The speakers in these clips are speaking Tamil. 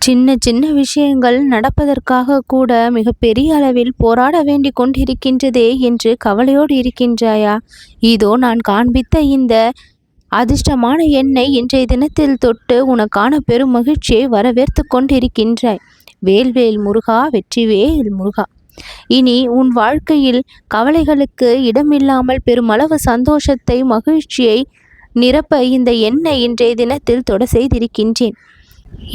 சின்ன சின்ன விஷயங்கள் நடப்பதற்காக கூட மிகப்பெரிய அளவில் போராட வேண்டி கொண்டிருக்கின்றதே என்று கவலையோடு இருக்கின்றாயா? இதோ நான் காண்பித்த இந்த அதிர்ஷ்டமான எண்ணை இன்றைய தினத்தில் தொட்டு உனக்கான பெரும் மகிழ்ச்சியை வரவேற்று கொண்டிருக்கின்றாய். வேல்வேல் முருகா வெற்றிவேல் முருகா. இனி உன் வாழ்க்கையில் கவலைகளுக்கு இடமில்லாமல் பெருமளவு சந்தோஷத்தை மகிழ்ச்சியை நிரப்ப இந்த எண்ணை இன்றைய தினத்தில் தொட செய்திருக்கின்றேன்.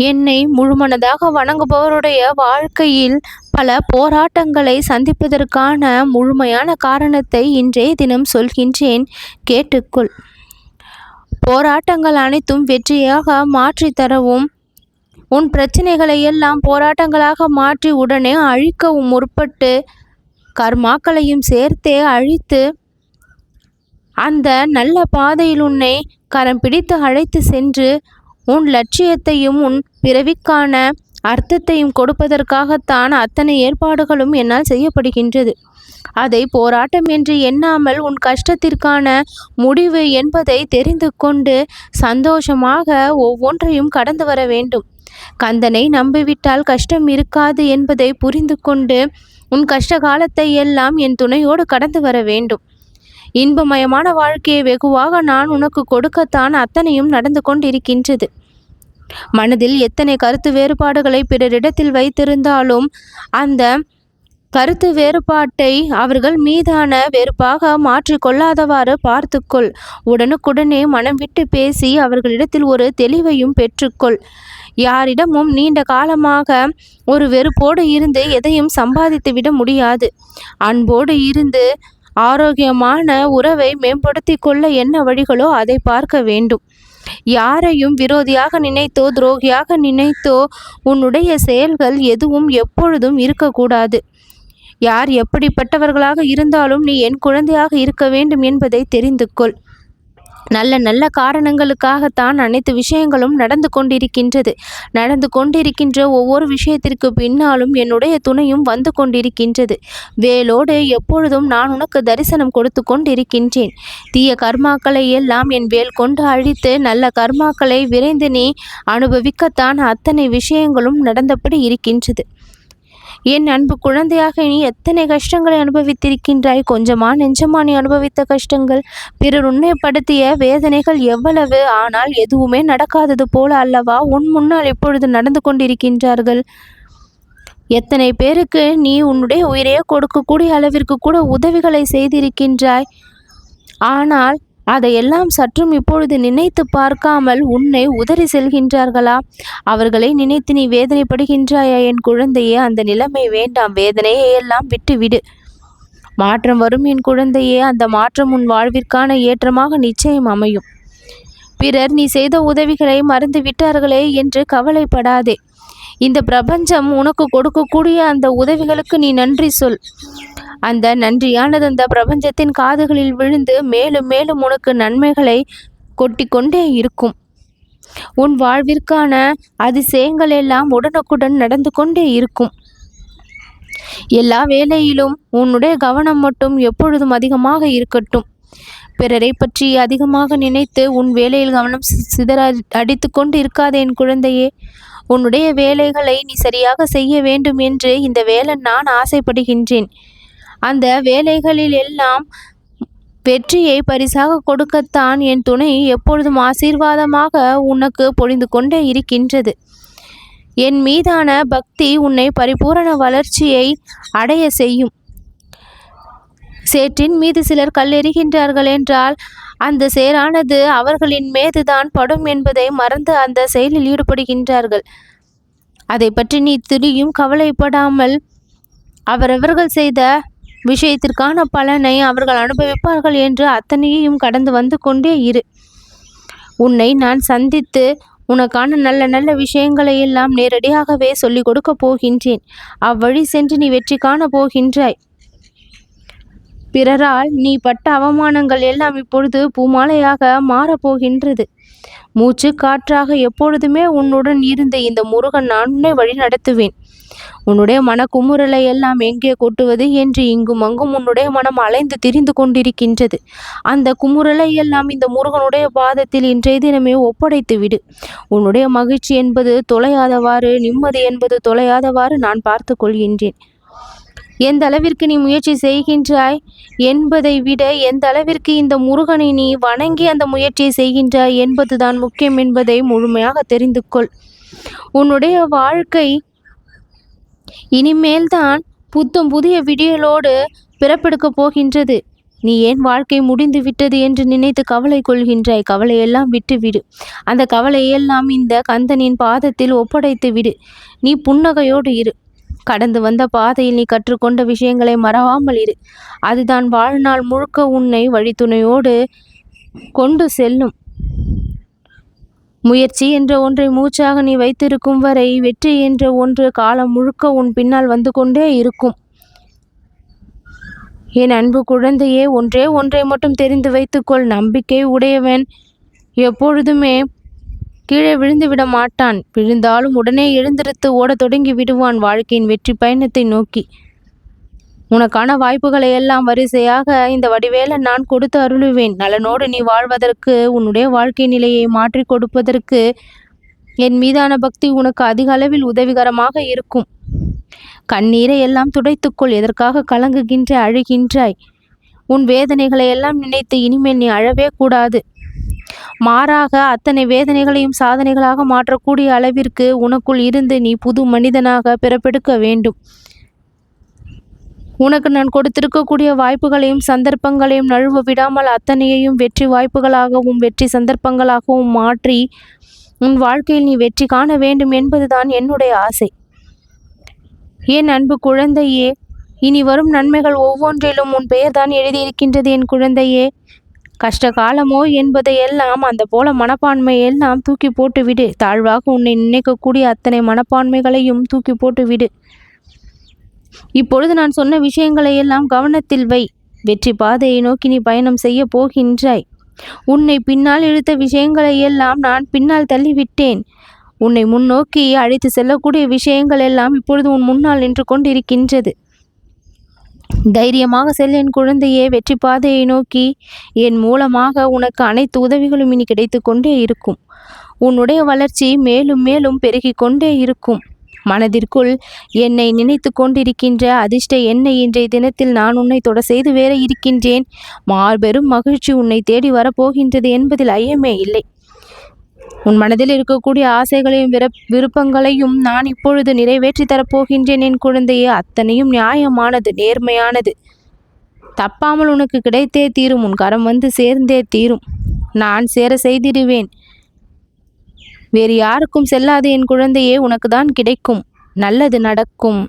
என்னை முழுமனதாக வணங்குபவருடைய வாழ்க்கையில் பல போராட்டங்களை சந்திப்பதற்கான முழுமையான காரணத்தை இன்றைய தினம் சொல்கின்றேன். கேட்டுக்கொள். போராட்டங்கள் அனைத்தும் வெற்றியாக மாற்றி தரவும். உன் பிரச்சனைகளை எல்லாம் போராட்டங்களாக மாற்றி உடனே அழிக்கவும் முற்பட்டு கர்மாக்களையும் சேர்த்தே அழித்து அந்த நல்ல பாதையில் உன்னை கரம் பிடித்து அழைத்து சென்று உன் லட்சியத்தையும் உன் பிறவிக்கான அர்த்தத்தையும் கொடுப்பதற்காகத்தான் அத்தனை ஏற்பாடுகளும் என்னால் செய்யப்படுகின்றது. அதை போராட்டம் என்று எண்ணாமல் உன் கஷ்டத்திற்கான முடிவு என்பதை தெரிந்து கொண்டு சந்தோஷமாக ஒவ்வொன்றையும் கடந்து வர வேண்டும். கந்தனை நம்பிவிட்டால் கஷ்டம் இருக்காது என்பதை புரிந்து கொண்டு உன் கஷ்ட காலத்தை எல்லாம் என் துணையோடு கடந்து வர வேண்டும். இன்பமயமான வாழ்க்கையை வெகுவாக நான் உனக்கு கொடுக்கத்தான் அத்தனையும் நடந்து கொண்டிருக்கின்றது. மனதில் எத்தனை கருத்து வேறுபாடுகளை பிறரிடத்தில் வைத்திருந்தாலும் அந்த கருத்து வேறுபாட்டை அவர்கள் மீதான வெறுப்பாக மாற்றிக்கொள்ளாதவாறு பார்த்துக்கொள். உடனுக்குடனே மனம் விட்டு பேசி அவர்களிடத்தில் ஒரு தெளிவையும் பெற்றுக்கொள். யாரிடமும் நீண்ட காலமாக ஒரு வெறுப்போடு இருந்து எதையும் சம்பாதித்து விட முடியாது. அன்போடு இருந்து ஆரோக்கியமான உறவை மேம்படுத்தி கொள்ள என்ன வழிகளோ அதை பார்க்க வேண்டும். யாரையும் விரோதியாக நினைத்தோ துரோகியாக நினைத்தோ உன்னுடைய செயல்கள் எதுவும் எப்பொழுதும் இருக்கக்கூடாது. யார் எப்படிப்பட்டவர்களாக இருந்தாலும் நீ என் குழந்தையாக இருக்க வேண்டும் என்பதை தெரிந்து கொள் நல்ல நல்ல காரணங்களுக்காகத்தான் அனைத்து விஷயங்களும் நடந்து கொண்டிருக்கின்றது. நடந்து கொண்டிருக்கின்ற ஒவ்வொரு விஷயத்திற்கு பின்னாலும் என்னுடைய துணையும் வந்து கொண்டிருக்கின்றது. வேலோடு எப்பொழுதும் நான் உனக்கு தரிசனம் கொடுத்து கொண்டிருக்கின்றேன். தீய கர்மாக்களை எல்லாம் என் வேல் கொண்டு அழித்து நல்ல கர்மாக்களை விரைந்து நீ அனுபவிக்கத்தான் அத்தனை விஷயங்களும் நடந்தபடி இருக்கின்றது. என் அன்பு குழந்தையாக நீ எத்தனை கஷ்டங்களை அனுபவித்திருக்கின்றாய்? கொஞ்சமா நெஞ்சமா நீ அனுபவித்த கஷ்டங்கள். பிறர் உண்மைப்படுத்திய வேதனைகள் எவ்வளவு? ஆனால் எதுவுமே நடக்காதது போல அல்லவா? உன் முன்னால் எப்பொழுது நடந்து கொண்டிருக்கின்றார்கள். எத்தனை பேருக்கு நீ உன்னுடைய உயிரையே கொடுக்கக்கூடிய அளவிற்கு கூட உதவிகளை செய்திருக்கின்றாய். ஆனால் அதையெல்லாம் சற்றும் இப்பொழுது நினைத்து பார்க்காமல் உன்னை உதறி செல்கின்றார்களா? அவர்களை நினைத்து நீ வேதனைப்படுகின்றாயா? என் குழந்தையே அந்த நிலைமை வேண்டாம். வேதனையை எல்லாம் விட்டுவிடு. மாற்றம் வரும் என் குழந்தையே. அந்த மாற்றம் உன் வாழ்விற்கான ஏற்றமாக நிச்சயம் அமையும். பிறர் நீ செய்த உதவிகளை மறந்து விட்டார்களே என்று கவலைப்படாதே. இந்த பிரபஞ்சம் உனக்கு கொடுக்கக்கூடிய அந்த உதவிகளுக்கு நீ நன்றி சொல். அந்த நன்றியானது அந்த பிரபஞ்சத்தின் காதுகளில் விழுந்து மேலும் மேலும் உனக்கு நன்மைகளை கொட்டி கொண்டே இருக்கும். உன் வாழ்விற்கான அதிசயங்கள் எல்லாம் உடனுக்குடன் நடந்து கொண்டே இருக்கும். எல்லா வேலையிலும் உன்னுடைய கவனம் மட்டும் எப்பொழுதும் அதிகமாக இருக்கட்டும். பிறரை பற்றி அதிகமாக நினைத்து உன் வேலையில் கவனம் சிதற அடித்து கொண்டு இருக்காதே என் குழந்தையே. உன்னுடைய வேலைகளை நீ சரியாக செய்ய வேண்டும் என்று இந்த வேலை நான் ஆசைப்படுகின்றேன். அந்த வேலைகளில் எல்லாம் வெற்றியை பரிசாக கொடுக்கத்தான் என் துணை எப்பொழுதும் ஆசீர்வாதமாக உனக்கு பொழிந்து கொண்டே இருக்கின்றது. என் மீதான பக்தி உன்னை பரிபூரண வளர்ச்சியை அடைய செய்யும். சேற்றின் மீது சிலர் கல்லெறிகின்றார்கள் என்றால் அந்த சேரானது அவர்களின் மீதுதான் படும் என்பதை மறந்து அந்த செயலில் ஈடுபடுகின்றார்கள். அதை பற்றி நீ துளியும் கவலைப்படாமல் அவரவர்கள் செய்த விஷயத்திற்கான பலனை அவர்கள் அனுபவிப்பார்கள் என்று அத்தனையையும் கடந்து வந்து கொண்டே இரு. உன்னை நான் சந்தித்து உனக்கான நல்ல நல்ல விஷயங்களை எல்லாம் நேரடியாகவே சொல்லிக் கொடுக்க போகின்றேன். அவ்வழி சென்று நீ வெற்றி காண போகின்றாய். பிறரால் நீ பட்ட அவமானங்கள் எல்லாம் இப்பொழுது பூமாலையாக மாறப்போகின்றது மூச்சு காற்றாக எப்பொழுதுமே உன்னுடன் இருந்த இந்த முருகன் நான் உன்னை வழி நடத்துவேன் உன்னுடைய மன குமுறலை எல்லாம் எங்கே கொட்டுவது என்று இங்கும் அங்கும் உன்னுடைய மனம் அலைந்து திரிந்து கொண்டிருக்கின்றது. அந்த குமுறலை எல்லாம் இந்த முருகனுடைய பாதத்தில் இன்றைய தினமே ஒப்படைத்து விடு. உன்னுடைய மகிழ்ச்சி என்பது தொலையாதவாறு நிம்மதி என்பது தொலையாதவாறு நான் பார்த்து கொள்கின்றேன். எந்த அளவிற்கு நீ முயற்சி செய்கின்றாய் என்பதை விட எந்த அளவிற்கு இந்த முருகனை நீ வணங்கி அந்த முயற்சியை செய்கின்றாய் என்பதுதான் முக்கியம் என்பதை முழுமையாக தெரிந்து கொள். உன்னுடைய வாழ்க்கை இனிமேல்தான் புத்தம் புதிய விடியலோடு பிறப்பெடுக்கப் போகின்றது. நீ ஏன் வாழ்க்கை முடிந்து விட்டது என்று நினைத்து கவலை கொள்கின்றாய்? கவலையெல்லாம் விட்டுவிடு. அந்த கவலையெல்லாம் இந்த கந்தனின் பாதத்தில் ஒப்படைத்து விடு. நீ புன்னகையோடு இரு. கடந்து வந்த பாதையில் நீ கற்றுக்கொண்ட விஷயங்களை மறவாமல் இரு. அதுதான் வாழ்நாள் முழுக்க உன்னை வழித்துணையோடு கொண்டு செல்லும். முயற்சி என்ற ஒன்றை மூச்சாக நீ வைத்திருக்கும் வரை வெற்றி என்ற ஒன்று காலம் முழுக்க உன் பின்னால் வந்து கொண்டே இருக்கும். என் அன்பு குழந்தையே ஒன்றே ஒன்றை மட்டும் தெரிந்து வைத்துக்கொள். நம்பிக்கை உடையவன் எப்பொழுதுமே கீழே விழுந்து விட மாட்டான். விழுந்தாலும் உடனே எழுந்திருத்து ஓடத் தொடங்கி விடுவான். வாழ்க்கையின் வெற்றி பயணத்தை நோக்கி. உனக்கான வாய்ப்புகளை எல்லாம் வரிசையாக இந்த வடிவேல நான் கொடுத்து அருளுவேன். நலனோடு நீ வாழ்வதற்கு உன்னுடைய வாழ்க்கை நிலையை மாற்றி கொடுப்பதற்கு என் மீதான பக்தி உனக்கு அதிக அளவில் உதவிகரமாக இருக்கும். கண்ணீரை எல்லாம் துடைத்துக்கொள் எதற்காக கலங்குகின்ற அழுகின்றாய்? உன் வேதனைகளை எல்லாம் நினைத்து இனிமேல் நீ அழவே கூடாது. மாறாக அத்தனை வேதனைகளையும் சாதனைகளாக மாற்றக்கூடிய அளவிற்கு உனக்குள் இருந்து நீ புது மனிதனாக பிறப்பெடுக்க வேண்டும். உனக்கு நான் கொடுத்திருக்கக்கூடிய வாய்ப்புகளையும் சந்தர்ப்பங்களையும் நழுவ விடாமல் அத்தனையையும் வெற்றி வாய்ப்புகளாகவும் வெற்றி சந்தர்ப்பங்களாகவும் மாற்றி உன் வாழ்க்கையில் நீ வெற்றி காண வேண்டும் என்பதுதான் என்னுடைய ஆசை. என் அன்பு குழந்தையே இனி வரும் நன்மைகள் ஒவ்வொன்றிலும் உன் பெயர்தான் எழுதியிருக்கின்றது என் குழந்தையே. கஷ்ட காலமோ என்பதையெல்லாம் அந்த போல மனப்பான்மை எல்லாம் தூக்கி போட்டுவிடு. தாழ்வாக உன்னை நினைக்கக்கூடிய அத்தனை மனப்பான்மைகளையும் தூக்கி போட்டுவிடு. இப்பொழுது நான் சொன்ன விஷயங்களை எல்லாம் கவனத்தில் வை. வெற்றி பாதையை நோக்கி நீ பயணம் செய்ய போகின்றாய். உன்னை பின்னால் இழுத்த விஷயங்களை எல்லாம் நான் பின்னால் தள்ளிவிட்டேன். உன்னை முன்னோக்கி அழைத்து செல்லக்கூடிய விஷயங்கள் எல்லாம் இப்பொழுது உன் முன்னால் நின்று கொண்டிருக்கின்றது. தைரியமாக செல் என் குழந்தையே வெற்றி பாதையை நோக்கி என் மூலமாக உனக்கு அனைத்து உதவிகளும் இனி கிடைத்து கொண்டே இருக்கும். உன்னுடைய வளர்ச்சி மேலும் மேலும் பெருகி கொண்டே இருக்கும். மனதிற்குள் என்னை நினைத்து கொண்டிருக்கின்ற அதிர்ஷ்ட என்னை இன்றைய தினத்தில் நான் உன்னை தொட செய்து வேற இருக்கின்றேன். மார்பெரும் மகிழ்ச்சி உன்னை தேடி வரப்போகின்றது என்பதில் ஐயமே இல்லை. உன் மனதில் இருக்கக்கூடிய ஆசைகளையும் விர விருப்பங்களையும் நான் இப்பொழுது நிறைவேற்றி தரப்போகின்றேன். என் குழந்தையே அத்தனையும் நியாயமானது நேர்மையானது. தப்பாமல் உனக்கு கிடைத்தே தீரும் உன் கரம் வந்து சேர்ந்தே தீரும். நான் சேர செய்திடுவேன். வேறு யாருக்கும் செல்லாது என் குழந்தையே உனக்கு தான் கிடைக்கும். நல்லது நடக்கும்.